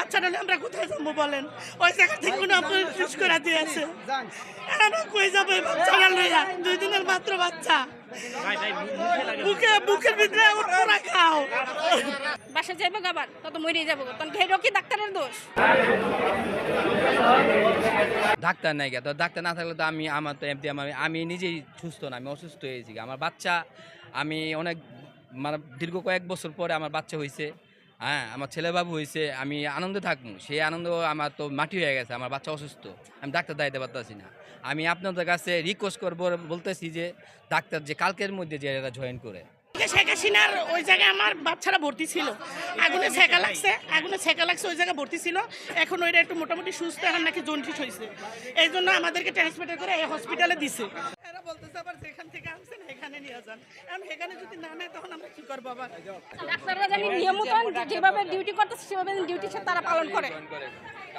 বাচ্চাটা আমরা কোথায় যাব বলেন? ওই জায়গা থেকে কোনো আপনার শেষ করে দিয়েছে। আমরা কই যাব এই বাচ্চাটা লইয়া দুই দিনের মাত্র বাচ্চা। বুকে বুকের ভিতরে ওরা খাও। বাসা যাইবো আবার তত মরে যাব তখন ঘেরো কি ডাক্তারের দোষ? ডাক্তার নাই গা। তো ডাক্তার না থাকলে তো আমি আমার তো এমনি আমার আমি নিজেই সুস্থ না আমি অসুস্থ হয়েছি আমার বাচ্চা আমি অনেক মানে দীর্ঘ কয়েক বছর পরে আমার বাচ্চা হয়েছে হ্যাঁ আমার ছেলেবাবু হয়েছে আমি আনন্দে থাকব। সেই আনন্দ আমার তো মাটি হয়ে গেছে আমার বাচ্চা অসুস্থ আমি ডাক্তার দাইতে পারতেছি না। আমি আপনাদের কাছে রিকোয়েস্ট করব বলতেছি যে ডাক্তার যে কালকের মধ্যে যে এরা জয়েন করে। শেখ হাসিনার ওই জায়গায় আমার বাচ্চারা ভর্তি ছিল। আগুনে ছেঁকা লাগছে আগুনে ছেঁকা লাগছে ওই জায়গায় ভর্তি ছিল। এখন ওইটা একটু মোটামুটি সুস্থ এখন নাকি জন্ডিস হয়েছে এই জন্য আমাদেরকে করে এই হসপিটালে দিছে। এরা বলতেছে আবার যেখান থেকে আনছেন এখানে নিয়ে যান। এখন এখানে যদি না নেয় তখন আমরা কি করব আবার? ডাক্তাররা জানি নিয়ম যেভাবে ডিউটি করতেছে সেভাবে ডিউটি সে তারা পালন করে।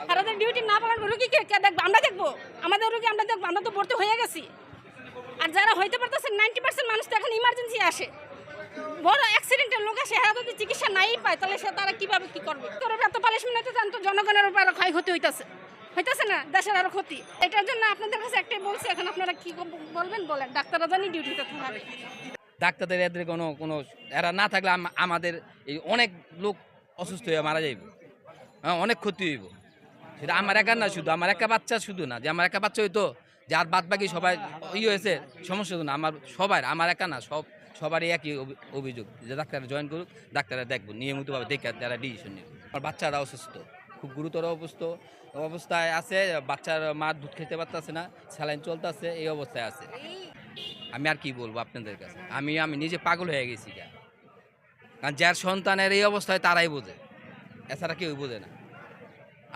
তারা যদি ডিউটি না পালন করে রুগীকে কে দেখব? আমরা দেখব। আমাদের রুগী আমরা দেখব। আমরা তো ভর্তি হয়ে গেছি। আর যারা হইতে পারতেছে নাইনটি পার্সেন্ট মানুষ তো এখন ইমার্জেন্সি আসে। বড় অ্যাক্সিডেন্টের লোক আসে এরা যদি চিকিৎসা নাই পায় তাহলে সে তারা কীভাবে কি করবে? তোর এত পালিশমেন্ট হতে জানতো জনগণের উপর আরও ক্ষয়ক্ষতি হইতেছে। হইতেছে না? দেশের আরও ক্ষতি। এটার জন্য আপনাদের কাছে একটাই বলছি এখন আপনারা কি বলবেন? বলেন। ডাক্তাররা জানি ডিউটিতে থাকবে। ডাক্তারদের এদের কোনো কোনো, এরা না থাকলে আমাদের এই অনেক লোক অসুস্থ হয়ে মারা যাইব। হ্যাঁ অনেক ক্ষতি হইব। সেটা আমার একার না শুধু, আমার একা বাচ্চা শুধু না, যে আমার একা বাচ্চা হইতো যার বাদ বাকি সবাই ই হয়েছে, সমস্যা না। আমার সবাই আমার একা না, সব, সবারই একই অভিযোগ, যে ডাক্তার জয়েন করুক, ডাক্তাররা দেখব, নিয়মিতভাবে দেখে তারা ডিসিশন নেবে। আমার বাচ্চারা অসুস্থ, খুব গুরুতর অবস্থ, অবস্থায় আছে, বাচ্চার মা দুধ খেতে পারতেছে না, স্যালাইন চলতেছে, এই অবস্থায় আছে। আমি আর কি বলব আপনাদের কাছে? আমি আমি নিজে পাগল হয়ে গেছি কারণ যার সন্তানের এই অবস্থায় তারাই বোঝে। এছাড়া কেউ বোঝে না।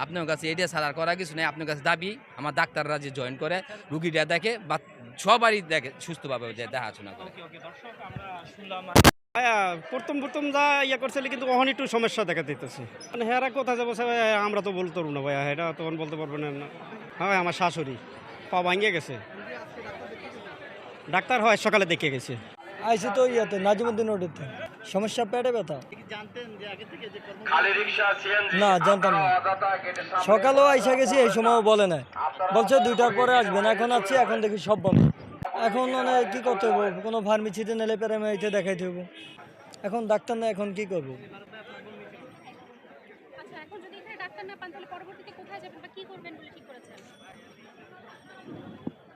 আপনার কাছে এটা ছাড়া করা কিছু নেই। আপনার কাছে দাবি, আমার ডাক্তাররা যে জয়েন করে, রুগীরা দেখে বা সবারই দেখে, সুস্থভাবে যে দেখাশোনা করে। হ্যাঁ প্রথম প্রথম যা ইয়ে করছিল কিন্তু ওখানে একটু সমস্যা দেখা দিতেছে। মানে হেরা কোথায় যাব আমরা তো বলতে পারব না, ভাইয়া। এটা তখন বলতে পারব না। হ্যাঁ আমার শাশুড়ি। পা ভাঙিয়ে গেছে। ডাক্তার হয় সকালে দেখে গেছে। আইসি তো ইয়াতে নাজিমুদ্দিন রোডেতে সমস্যা পেটে ব্যথা। না জানতাম না। সকালেও আইসা গেছি এই সময়ও বলে নাই। বলছে দুইটার পরে আসবেন এখন আছি এখন দেখি সব বন্ধ। এখন মানে কি করতে হব কোনো ফার্মেসিতে নিলে প্যারামেডিতে দেখাইতে হব এখন ডাক্তার না এখন কি করব? আচ্ছা এখন যদি এখানে ডাক্তার না পান তাহলে পরবর্তীতে কোথায় যাবেন বা কি করবেন বলে ঠিক করেছেন?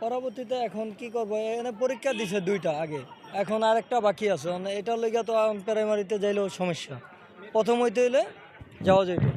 পরবর্তীতে এখন কি করব? এখানে পরীক্ষা দিছে দুইটা আগে। এখন আরেকটা বাকি আছে। মানে এটার লেগে তো প্রাইমারিতে যাইলেও সমস্যা। প্রথম হইতে হইলে যাওয়া যাইবে।